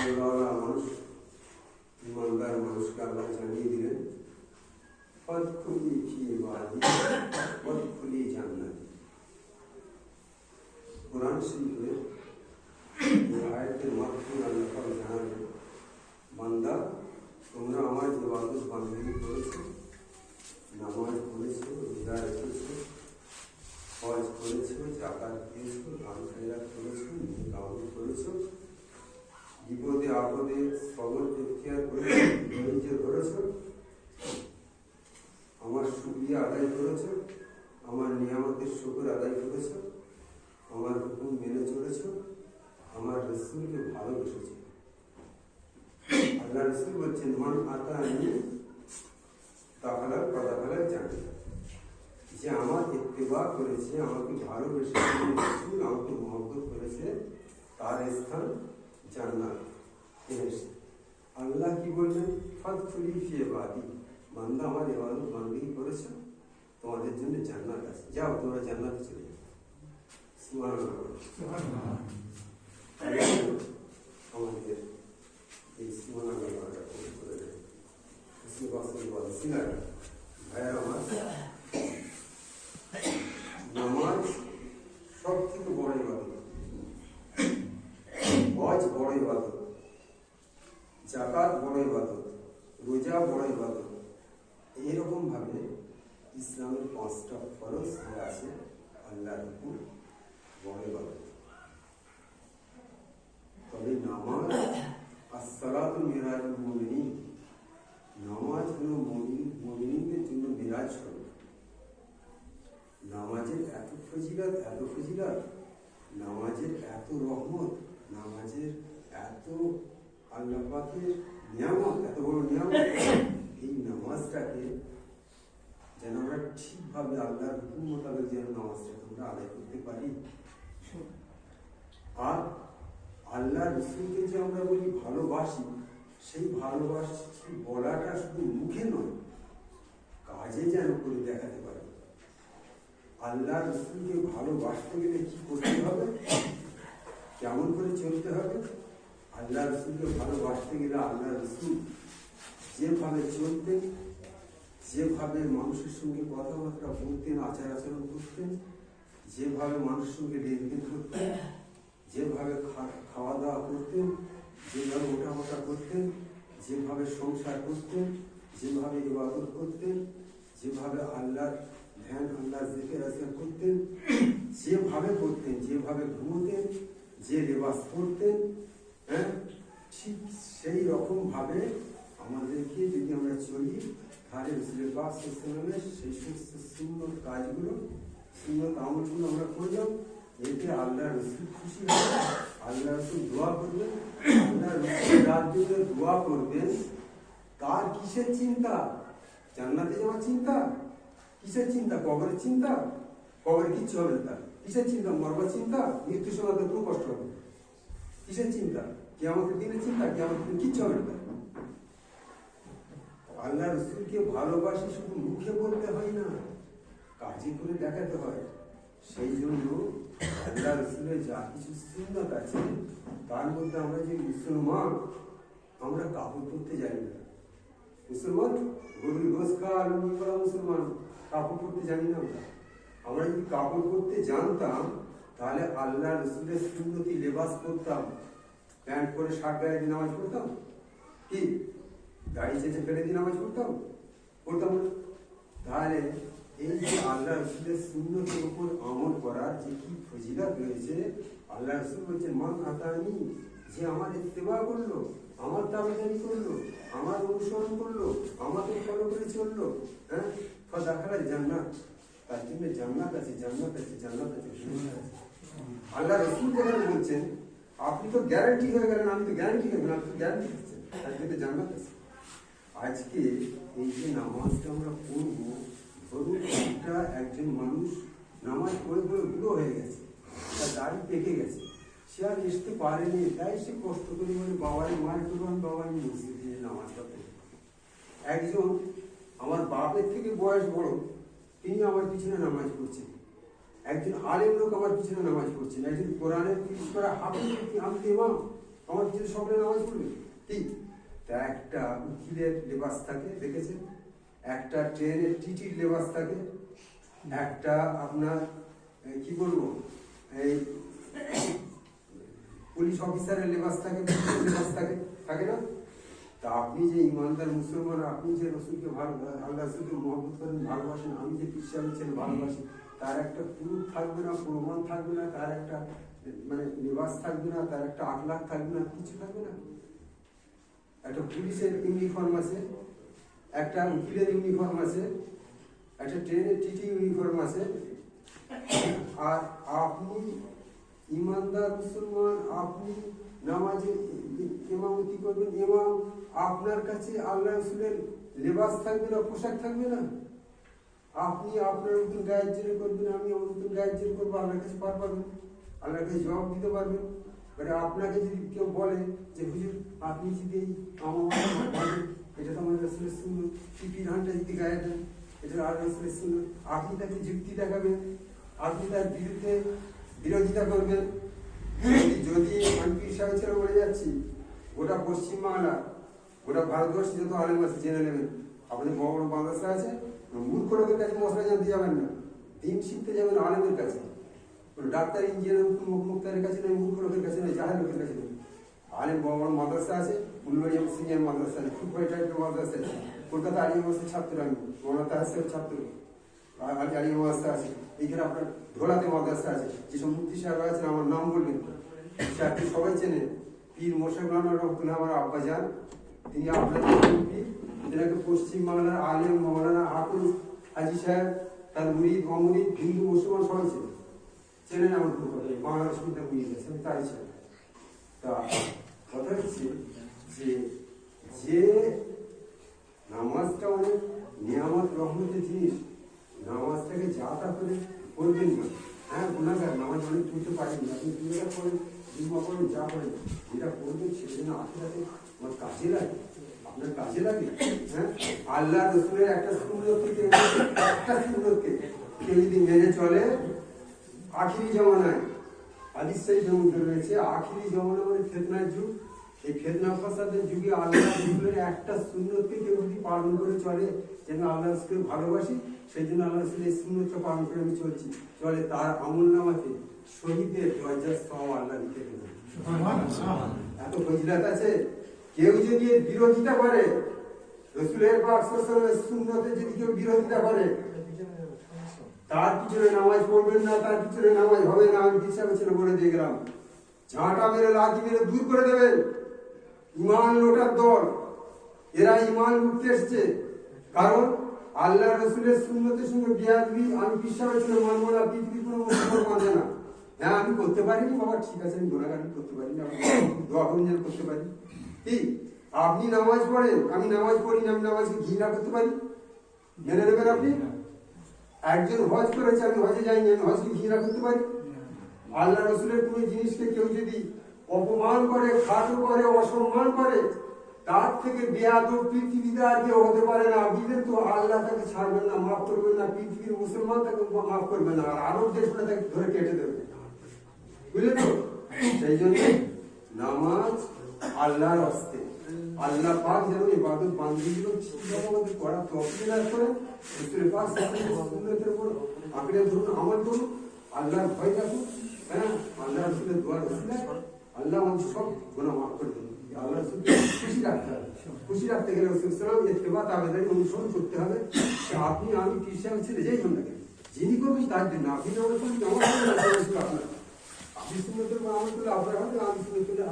আল্লাহওয়ালা মানুষ ইমানদার মানুষকে আল্লাহ জানিয়ে দিলেন ফদখুলি ফি বাদি ফদখুলি জান্নাতি কোরআন শরীফে এই আয়াতের মাধ্যমে আল্লাহ আমার ইবাদত বান্দাগি করেছ নামাজ পড়েছো রোজা রেখেছো হজ করেছ জাকাত দিয়েছ দান খয়রাত করেছ নেক আমল করেছ বিপদে আপদে সবর ইখতিয়ার করেছ ধৈর্য ধরেছো আমার শুকরিয়া আদায় করেছ, আমার নিয়ামতের শুকর আদায় করেছ, আমার হুকুম মেনে চলেছো, আমার রসুলকে ভালোবেসেছো আল্লাহ রসুল বলছেন, মান আতা আমি তাহলে পদাফেলা জানি যে আমার ইত্তেবা করেছে, আমাকে ভালোবেসে রসুল আমাকে মহব্বত করেছে, তার স্থান জান্নাত। আল্লাহ কি বললেন ফাদখুলি ফি ইবাদি বান্দা আমার ইবাদত বান্দি করেছে তোমাদের জন্য জান্নাত আছে যাও তোমরা জান্নাতে চলে যাও সুবহানাল্লাহ আমাদের এই সুবহানাল্লাহটা কবুল করে দেয় সিনারা ভাইয়ের আমার নামাজ সব থেকে বড় ইবাদত হজ বড় ইবাদত জাকাত বড় ইবাদত রোজা বড় ইবাদত এইরকম ইসলামের পাঁচটা ফরজ যে আছে আল্লাহর উপর বড় ইবাদত তবে নামাজ, আসসালাতু মিরাজুল মুমিনিন। নামাজ হলো মুমিন, মুমিনদের জন্য মিরাজ স্বরূপ। নামাজের এত ফজিলত এত ফজিলত, নামাজের এত রহমত, নামাজের এত আল্লাহ পাকের নিয়ামত, এত বড় নিয়ামত, এই নামাজটাকে যেন আমরা ঠিকভাবে আল্লাহর হুকুম মোতাবেক যেন নামাজটাকে আমরা আদায় করতে পারি। আর আল্লাহ রসুলকে যে আমরা বলি ভালোবাসি সেই ভালোবাসি বলাটা শুধু মুখে নয় কাজে যেন করে দেখাতে পারি। আল্লাহ রসুলকে ভালোবাসতে গেলে কি করতে হবে? কেমন করে চলতে হবে? আল্লাহ রসুলকে ভালোবাসতে গেলে আল্লাহ রসুল যেভাবে চলতেন যেভাবে মানুষের সঙ্গে কথাবার্তা বলতেন আচার আচরণ করতেন, যেভাবে মানুষের সঙ্গে লেনদেন করতেন, যেভাবে খাওয়া দাওয়া করতেন, যেভাবে ওঠা ওঠা করতেন, যেভাবে সংসার করতেন, যেভাবে ইবাদত করতেন, যেভাবে আল্লাহর ধ্যান আল্লাহ জিকের আজকার করতেন, যেভাবে করতেন, যেভাবে ঘুমোতেন, যে লেবাস করতেন হ্যাঁ ঠিক সেই রকম ভাবে আমাদেরকে যদি আমরা চলি তাহলে রসুলের বাস ইসলামের সেই সমস্ত সুন্দর কাজগুলো সুন্দর আমলগুলো আমরা করলাম এতে আল্লাহ রসুল খুশি হবে আল্লাহ রসুল দোয়া করবেন, আল্লাহ রসুল রাজ্যতে দোয়া করবেন, তার কিসের চিন্তা? জান্নাতে যাওয়ার চিন্তা? কিসের চিন্তা? কবরের চিন্তা? কবরে কিচ্ছু হবে তার। কিসের চিন্তা? মরবার চিন্তা? মৃত্যুর সময় কোনো কষ্ট হবে। কিসের চিন্তা? কে আমাকে দিনের চিন্তা? কে আমাকে দিন কিচ্ছু হবে না। আল্লাহ রসুলকে ভালোবাসি শুধু মুখে বলতে হয় না কাজে করে দেখাতে হয়। সেই জন্য আল্লাহ রসুলের যা কিছু সুন্নত আছে, তার মধ্যে আমরা যে মুসলমান, আমরা কাপড় পরতে জানি না। মুসলমান? গরুর গোস খাওয়া পরা মুসলমান, কাপড় পরতে জানি না আমরা। আমরা যদি কাপড় পরতে জানতাম, তাহলে আল্লাহ রসুলের সুন্নতি লেবাস করতাম প্যান্ট পরে শার্ট গায়ে নামাজ পড়তাম? কি? দাড়ি চেঁচে ফেলে দিয়ে নামাজ পড়তাম পড়তাম না। তাহলে এই যে আল্লাহ রসুলের সুন্নতের উপর আমল করার যে কি ফজিলাত রয়েছে আল্লাহ রসুল বলছেন, মান আতানি, যে আমার ইত্তেবা করল, আমার দাবিদারি করল, আমার অনুসরণ করল, আমাকে ফলো করে চলল হ্যাঁ? দেখালে জান্নাত, তার জন্য জান্নাত আছে জান্নাত আছে জান্নাত আছে। আল্লাহ রসুল যেখানে বলছেন, আপনি তো গ্যারান্টি হয়ে গেলেন, আমি তো গ্যারান্টি হয়ে গেলাম, আপনি তো গ্যারান্টি দিচ্ছেন তার জন্য জান্নাত আছে। আজকে এই যে নামাজটা আমরা পড়ব, ধরুন একটা একজন মানুষ নামাজ পড়ে পড়ে বুড়ো হয়ে গেছে তার দাড়ি পেকে গেছে, সে আর আসতে পারেনি, তাই সে কষ্ট করে বলে বাবাই মায়ের করব আমি বাবাই মসজিদে নামাজটা পড়ি একজন আমার বাপের থেকে বয়স বড়, তিনি আমার পিছনে নামাজ পড়ছেন। একজন আলেম লোক আমার পিছনে নামাজ পড়ছেন। একজন কোরআনের করা হাফিজ আমি তো ইমাম আমার কিছু সকলে নামাজ পড়বে? ঠিক। তা একটা উকিলের লেবাস থাকে, দেখেছেন? একটা ট্রেনের টিটির লেবাস থাকে, একটা আপনার কি বলব, এই পুলিশ অফিসারের লেবাস থাকে লেবাস থাকে থাকে না? তা আপনি যে ইমানদার মুসলমান, আপনি যে রসুলকে ভালো, আল্লাহ রসুলকে মহব্বত করেন, ভালোবাসেন, আমি যে খ্রিস্টানের ছেলে ভালোবাসি, তার একটা প্রুফ থাকবে না, প্রমাণ থাকবে না, তার একটা মানে লেবাস থাকবে না, তার একটা আখলাখ থাকবে না, কিছু থাকবে না? একটা পুলিশের ইউনিফর্ম আছে, একটা উকিলের ইউনিফর্ম আছে, একটা ট্রেনের টিটি ইউনিফর্ম আছে। আর আপনি ইমানদার মুসলমান, আপনি নামাজে ইমামতি করবেন ইমাম আপনার কাছে আল্লাহ রসুলের লেবাস থাকবে না, পোশাক থাকবে না। আপনি আপনার নতুন গায়ের জেরে করবেন, আমি আমার নতুন গায়ের জেরে করব, আল্লাহর কাছে পার পাবেন আল্লাহর কাছে জবাব দিতে পারবেন। এবারে আপনাকে যদি কেউ বলে যে হুজুর আপনি যদি এই বলেন, এটা তো আমার রসুলের শুনুন পিপি ধানটা যদি গায়ে দেন এটা আর রসুলের শুনুন আপনি তাকে যুক্তি দেখাবেন আপনি তার বিরুদ্ধে বিরোধিতা করবেন। যদি যদি আমি পীর সাহেব ছেড়ে বলে যাচ্ছি গোটা পশ্চিমবাংলা গোটা ভারতবর্ষে যত আলেম আছে জেনে নেবেন। আপনাদের বড় বড় মাদ্রাসা আছে মূর্খ লোকের কাছে মশলা জানতে যাবেন না। দিন শিখতে যাবেন আলেমের কাছে। ডাক্তার, ইঞ্জিনিয়ার মুক্তারের কাছে নেই মূর্খ লোকের কাছে নেই জাহের লোকের কাছে নেই। আলেম বড় বড় মাদ্রাসা আছে ফুলবাড়িয়া সিনিয়র মাদ্রাসা আছে, ফুটবল টাইপের মাদ্রাসা আছে, কলকাতা আলিয়া মাসের ছাত্র আমি, মৌলানা তাহাসের ছাত্র আলী আলী মাদ্রাসা আছে এইখানে আপনার ঢোলাতে মাদ্রাসা আছে, যেসব মুক্তি সাহেব আছেন, আমার নাম বলবেন আপনি সবাই চেনেন, পীর মোশাকুল্লাহ রহমতুল্লাহ, আমার আব্বা যান, তিনি আপনাদের পীর যেটাকে পশ্চিমবাংলার আলেম মৌলানা হাফিজ হাজি সাহেব, তার মুরিদ, অমরিদ, হিন্দু, মুসলমান সবাই চেনেন। আমার খুব ভালো। বাংলাদেশ কিন্তু মুরিদ আছে আমি ছিলাম তা কথা হচ্ছে যে যে নামাজটা অনেক নিয়ামত রহমতের জিনিস নামাজটাকে যা তা করে করবেন না হ্যাঁ গুণাগার নামাজ অনেক তুলতে পারেন না আপনি তুলে করেন জুম্মা করেন যা করেন যেটা করবেন সেটা যেন আখেরাতে আমার কাজে লাগে আপনার কাজে লাগে হ্যাঁ আল্লাহ রসুলের একটা সুন্দরকে একটা সুন্দরকে কেউ যদি মেনে চলে আখিরি জমানায় হাদিস শরীফের মধ্যে রয়েছে। আখিরি জমানা মানে ফেতনার যুগ। এই ফেতনা ফাসাদের যুগে আল্লাহ একটা সুন্নতকে কেউ যদি পালন করে চলে, যেন আল্লাহ রসুলকে ভালোবাসি, সেই জন্য আল্লাহ এই সুন্নতটা পালন করে আমি চলছি। চলে তার আমল নামাতে শহীদের দরজার সব আল্লাহ লিখে দেবেন এত ফজিলাত আছে? কেউ যদি বিরোধিতা করে, রসুলের সাল্লাল্লাহু সুন্নতে যদি কেউ বিরোধিতা করে তার পিছনে নামাজ পড়বেন না, তার পিছনে নামাজ হবে না, আমি হিসাবে ছিল বলে দিয়ে গেলাম। ঝাঁটা মেরে, লাঠি মেরে দূর করে দেবেন। ইমান লোটার দল। এরা ইমান লুটতে এসছে। কারণ আল্লাহ রসুলের সুন্নতের সঙ্গে বিয়াদবি, আমি বিশ্বাস ছিল মানবো না পৃথিবীর কোনো মুসলমান মানে না। হ্যাঁ আমি করতে পারিনি, বাবা, ঠিক আছে, আমি গোনাগারি করতে পারি না দোয়া করুন করতে পারি। কি? আপনি নামাজ পড়েন, আমি নামাজ পড়ি না, আমি নামাজকে ঘৃণা করতে পারি? মেনে নেবেন আপনি? একজন হজ করেছে, আমি হজে যাইনি, আমি হজকে ঘৃণা করতে পারি? আল্লাহ রসুলের কোনো জিনিসকে কেউ যদি অপমান করে, খাটো করে, অসম্মান করে, তার থেকে বেয়াদ পৃথিবীতে আর কেউ হতে পারে না। দিলেন তো আল্লাহ তাকে ছাড়বেন না, মাফ করবেন না। পৃথিবীর মুসলমান তাকে মাফ করবে না, আর আরব দেশগুলো তাকে ধরে কেটে দেবে। বুঝলেন তো? সেই জন্য নামাজ আল্লাহর হস্তে। আল্লাহ পাক যেন ইবাদত বান্দিগুলো ঠিকভাবে করা তফসিল করে রসুলের পাক সাল্লাল্লাহু উপর আঁকড়ে ধরুন, আমল করুন। আল্লাহর ভয় রাখুন হ্যাঁ? আল্লাহ রসুলের দোয়া রসুল আল্লাহ আমাদের সব গুণা মাফ করে দেবেন আল্লাহ রসুলকে খুশি রাখতে হবে। খুশি রাখতে গেলে রসুল সালাম এতেবা তাবেদারি অনুসরণ করতে হবে। আপনি, আমি, খ্রিস্টান ছেলে, যেই হন না কেন, যিনি করবেন তার জন্য। আপনি যেমন করবেন আমার আপনার আপনি সুন্নতের বা আমার করলে আপনার হবে আমি সুন্নত করলে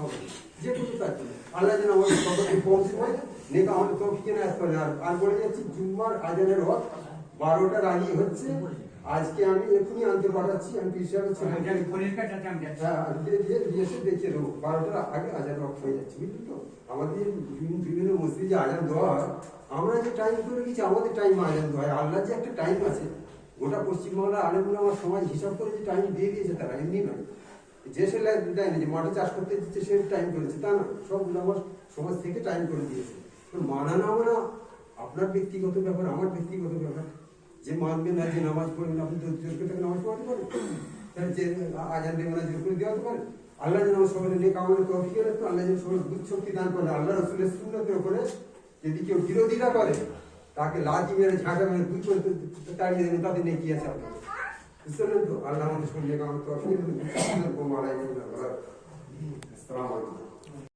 হবে। যে কোনো তার জন্য। আল্লাহ আমাদের সকলকে পৌঁছে পায় নেকা আমাদের তৌফিকে না করে আর আর বলে যাচ্ছি জুম্মার আজানের হক বারোটার আগে হচ্ছে। আজকে আমি এখনই আনতে পাঠাচ্ছি। আমি হ্যাঁ দিয়ে দিয়ে এসে দেখিয়ে দেবো বারোটার আগে আজান রক হয়ে যাচ্ছে বুঝলি তো? আমাদের বিভিন্ন বিভিন্ন মসজিদে যে আজান দেওয়া হয় আমরা যে টাইম করে গেছি আমাদের টাইম আজান দেওয়া হয়। আল্লাহ যে একটা টাইম আছে গোটা পশ্চিমবাংলার আলেমগুলো আমার সমাজ হিসাব করে যে টাইম দিয়ে দিয়েছে তারা এমনি নয়। যে সে দেয় না যে মাঠে চাষ করতে দিচ্ছে, সে টাইম করেছে, তা না। সবগুলো আমার সমাজ থেকে টাইম করে দিয়েছে। তো মানা না মানা আপনার ব্যক্তিগত ব্যাপার, আমার ব্যক্তিগত ব্যাপার। যে মানবে না, যে নামাজ পড়বেন আপনি তো জোর করে নামাজ পড়াতে পারেন। তাহলে যে আজান দেবে না জোর করে দেওয়াতে পারেন আল্লাহ যেন সকলে নেক আমলে তৌফিক রাখতো আল্লাহ যেন সকলে বুদ্ধ শক্তি দান করে, আল্লাহ রসুলের সুন্নতের উপরে যদি কেউ বিরোধিতা করে, তাকে লাঠি মেরে, ঝাঁটা মেরে দুই করে তাড়িয়ে দেবেন, তাদের নেকি আছে আপনার বুঝতে পারলেন তো আল্লাহ আমাদের সকলে নেক আমলে